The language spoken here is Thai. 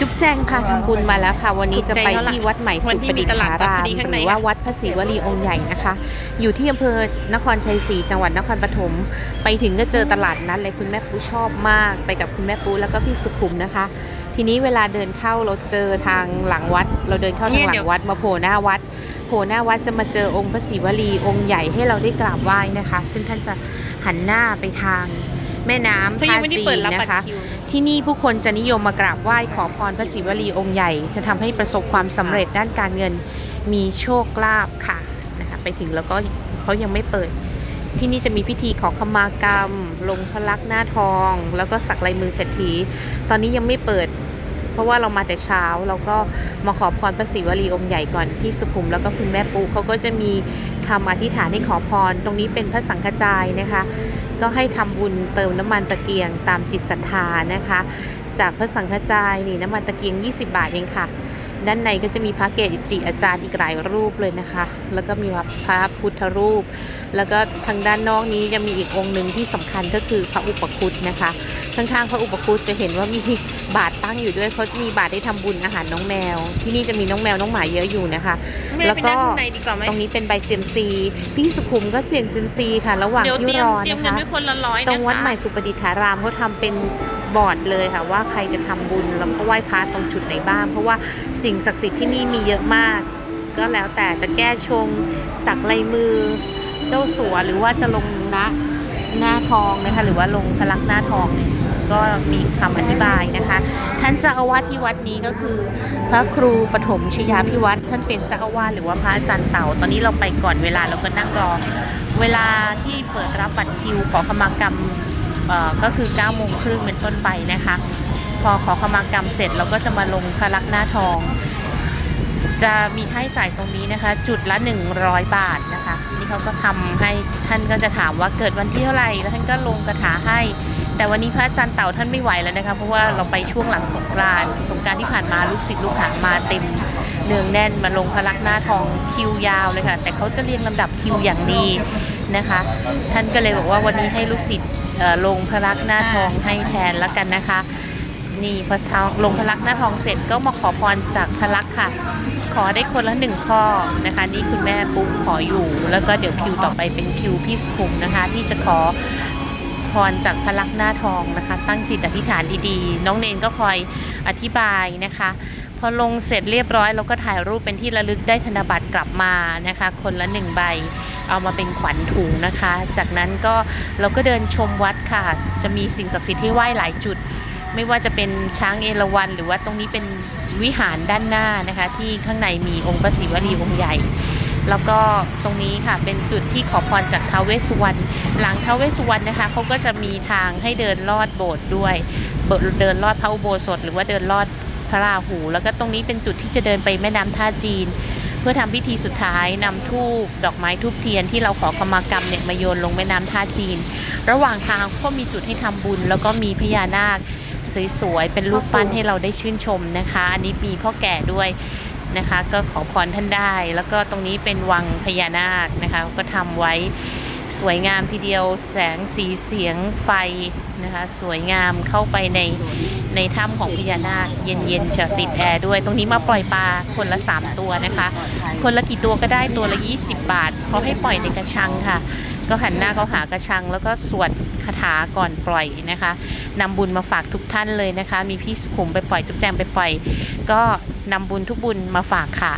จุ๊บแจงพาทำบุญมาแล้วค่ะ วันนี้จะไปที่วัดใหม่สุประดิษฐารามหรือว่าวัดพระศรีวลีองค์ใหญ่นะคะ อยู่ที่อำเภอนครชัยศรีจังหวัดนครปฐมไปถึงก็เจอตลาดนัดเลยคุณแม่ปูชอบมาก ไปกับคุณแม่ปูแล้วก็พี่สุขุมนะคะ ทีนี้เวลาเดินเข้าเราเจอทางหลังวัด เราเดินเข้าทางหลังวัดมาโผล่หน้าวัดโผล่หน้าวัดจะมาเจอองค์พระศรีวลีองค์ใหญ่ให้เราได้กราบไหว้นะคะ ซึ่งท่านจะหันหน้าไปทาง แม่น้ำเขายัท่างไม่ได้จีเปิดนรับบันะตรคะคิวที่นี่ผู้คนจะนิยมมากราบไหว้ขอพรพระศิวลีองค์ใหญ่ จะทำให้ประสบความสำเร็จด้านการเงินมีโชคลาภค่ะนะคะไปถึงแล้วก็เขายังไม่เปิด ที่นี่จะมีพิธีขอขมากรรม ลงพระลักษณ์หน้าทอง แล้วก็สักลายมือเศรษฐี ตอนนี้ยังไม่เปิด เพราะว่าเรามาแต่เช้าเราก็มาขอพรพระศิวลีองค์ใหญ่ก่อนพี่สุขุมแล้วก็คุณแม่ปูเขาก็จะมีคำอธิษฐานให้ขอพร ตรงนี้เป็นพระสังฆจายนะคะ ก็ให้ทำบุญเติมน้ำมันตะเกียงตามจิตศรัทธานะคะ จากพระสังฆจายนี่น้ำมันตะเกียง 20 บาทเองค่ะด้านในก็จะมีพระเกจิอาจารย์อีกหลายรูปเลยนะคะ แล้วก็มีพระพุทธรูป แล้วก็ทางด้านนอกนี้จะมีอีกองค์หนึ่งที่สำคัญก็คือพระอุปคุตนะคะ ข้างๆพระอุปคุตจะเห็นว่ามีบาทตั้งอยู่ด้วยเขาจะมีบาทได้ทำบุญอาหารน้องแมว ที่นี่จะมีน้องแมวน้องหมาเยอะอยู่นะคะแม่แล้วไปก็นั่งข้างในดีกว่าไหมตรงนี้เป็นใบเซียมซีพี่สุขุมก็เสี่ยงเซียมซีค่ะ ระหว่างเดี๋ยวที่เตรียรมอเตรียมนะเงินคะไว้คนละร้อยตนะคะรงวัดใหม่สุประดิษฐารามเขาทำเป็นบอร์ดเลยค่ะว่าใครจะทำบุญแล้วก็ไหว้พระตรงจุดไหนบ้าง เพราะว่าสิ่งศักดิ์สิทธิ์ที่นี่มีเยอะมาก ก็แล้วแต่จะแก้ชงสักลายมือ เจ้าสัวหรือว่าจะลงนะ หน้าทองนะคะ หรือว่าลงพลักหน้าทองเนี่ยก็มีคำอธิบายนะคะ ท่านเจ้าอาวาสที่วัดนี้ก็คือ พระครูปฐมชยาพิวัตรท่านเป็นเจ้าอาวาสหรือว่าพระอาจารย์เต่า ตอนนี้เราไปก่อนเวลาเราก็นั่งรอ เวลาที่เปิดรับบัตรคิวขอขมากรรมเอ่อก็คือ9โมงครึ่งเป็นต้นไปนะคะ พอขอขมากรรมเสร็จเราก็จะมาลงพลักหน้าทอง จะมีค่าใช้จ่ายตรงนี้นะคะ จุดละ 100 บาทนะคะ นี่เขาก็ทำให้ท่านก็จะถามว่าเกิดวันที่เท่าไหร่แล้วท่านก็ลงกระถาให้ แต่วันนี้พระอาจารย์เต่าท่านไม่ไหวแล้วนะคะเพราะว่าเราไปช่วงหลังสงกรานต์สงกรานต์ที่ผ่านมาลูกศิษย์ลูกหามาเต็มเนืองแน่นมาลงพลักษณ์หน้าทองคิวยาวเลยค่ะ แต่เขาจะเรียงลำดับคิวอย่างดีนะคะ ท่านก็เลยบอกว่าวันนี้ให้ลูกศิษย์ลงพลักษณ์หน้าทองให้แทนแล้วกันนะคะ นี่พอทองลงพลักษณ์หน้าทองเสร็จก็มาขอพรจากพลักษณ์ค่ะ ขอได้คนละหนึ่งข้อนะคะ นี่คุณแม่ปุ๊กขออยู่ แล้วก็เดี๋ยวคิวต่อไปเป็นคิวพี่สุขุมนะคะ ที่จะขอพรจากพลักษณ์หน้าทองนะคะ ตั้งจิตอธิษฐานดีๆ น้องเนนก็คอยอธิบายนะคะ พอลงเสร็จเรียบร้อยเราก็ถ่ายรูปเป็นที่ระลึกได้ธนบัตรกลับมานะคะ คนละหนึ่งใบเอามาเป็นขวัญถุงนะคะ จากนั้นก็เราก็เดินชมวัดค่ะ จะมีสิ่งศักดิ์สิทธิ์ที่ไหว้หลายจุด ไม่ว่าจะเป็นช้างเอราวัณหรือว่าตรงนี้เป็นวิหารด้านหน้านะคะ ที่ข้างในมีองค์พระศิวลีองค์ใหญ่ แล้วก็ตรงนี้ค่ะเป็นจุดที่ขอพรจากท้าวเวสสุวรรณหลังท้าวเวสสุวรรณนะคะเขาก็จะมีทางให้เดินลอดโบสถ์ด้วยเดินลอดพระอุโบสถ หรือว่าเดินลอดพระราหู แล้วก็ตรงนี้เป็นจุดที่จะเดินไปแม่น้ำท่าจีน เพื่อทำพิธีสุดท้ายนำทูบดอกไม้ทูบเทียนที่เราขอขมากรรมเนี่ยมาโยนลงแม่น้ำท่าจีน ระหว่างทางก็มีจุดให้ทำบุญ แล้วก็มีพญานาค สวยๆ เป็นรูปปั้นให้เราได้ชื่นชมนะคะ อันนี้มีพ่อแก่ด้วยนะคะ ก็ขอพรท่านได้ แล้วก็ตรงนี้เป็นวังพญานาคนะคะ ก็ทำไว้สวยงามทีเดียวแสงสีเสียงไฟนะคะ สวยงามเข้าไปในในถ้ำของพญานาคเย็นๆจะติดแอร์ด้วย ตรงนี้มาปล่อยปลาคนละ 3 ตัวนะคะ คนละกี่ตัวก็ได้ตัวละ 20 บาทเขาให้ปล่อยในกระชังค่ะ ก็หันหน้าเขาหากระชัง แล้วก็สวดคาถาก่อนปล่อยนะคะนำบุญมาฝากทุกท่านเลยนะคะ มีพี่สุขุมไปปล่อยจุ๊บแจงไปปล่อย ก็นำบุญทุกบุญมาฝากค่ะ